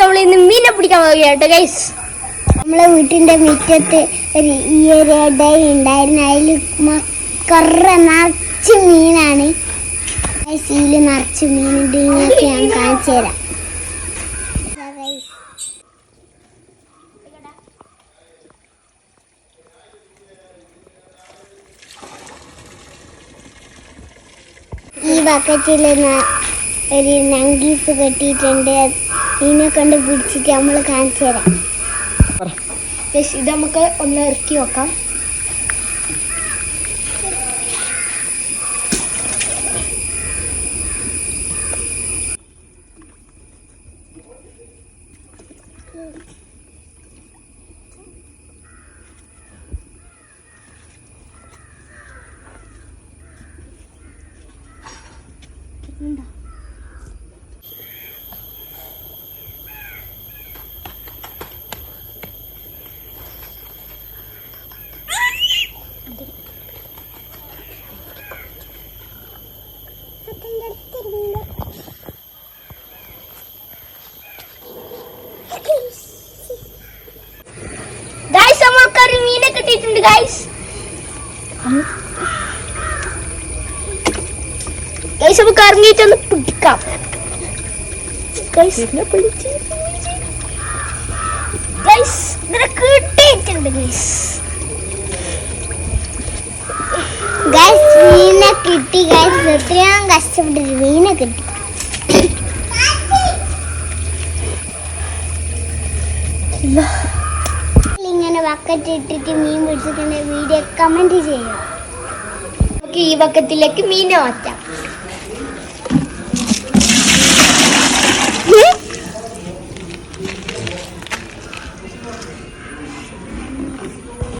നമ്മൾ ഇന്ന് മീനെ പിടിക്കാൻ പോവുകയാട്ടോ ഗൈസ് നമ്മളെ വീട്ടിന്റെ മുറ്റത്ത് ഒരു ഈ ഒരു ഇടയിൽ ഉണ്ടായിരുന്നു അതിൽ കുറേ നിറച്ച് മീനാണ്. സീൽ നിറച്ച് മീനുണ്ട് ഇങ്ങനെയൊക്കെ ഞാൻ കാണിച്ചു തരാം. ഈ ബക്കറ്റിൽ ഒരു നങ്കീസ് കെട്ടിയിട്ടുണ്ട്. ഇതിനെ കൊണ്ട് പിടിച്ചിട്ട് നമ്മൾ കാണിച്ചു തരാം. ഇത് നമുക്ക് ഒന്ന് ഇറക്കി വെക്കാം. ഗൈസ് നമ്മൾക്ക് ഒരു മീനെ കിട്ടിയിട്ടുണ്ട് ഗൈസ് ഗൈസ് നമുക്ക് ഇറങ്ങിയിട്ടൊന്ന് പിടിക്കാം. ഗൈസ് ഗൈസ് ഇതിനെ കിട്ടിയിട്ടുണ്ട് ഗൈസ് ഗൈസ് കിട്ടി ഗൈസ് എത്രയും കഷ്ടപ്പെട്ടൊരു മീനെ കിട്ടി. ഇങ്ങനെ ബക്കറ്റ് ഇട്ടിട്ട് മീൻ പിടിച്ചിട്ട് വീഡിയോ കമന്റ് ചെയ്യാം നമുക്ക് ഈ ബക്കറ്റിലേക്ക് മീനെ മാറ്റാം.